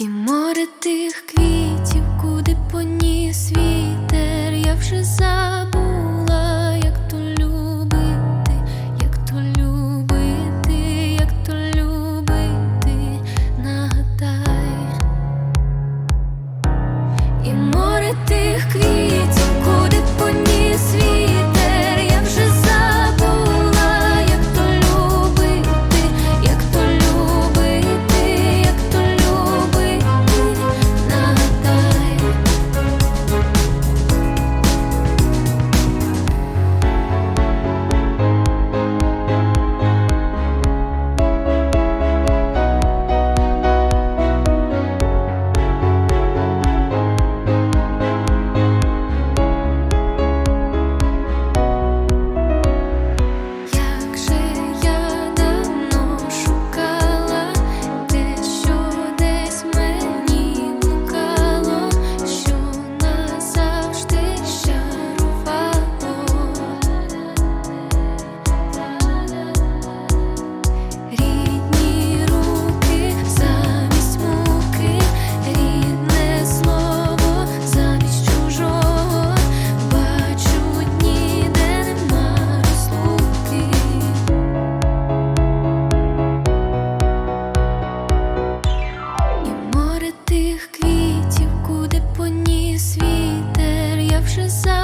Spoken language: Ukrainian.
І море тих квітів, куди поніс вітер, я вже за. 十三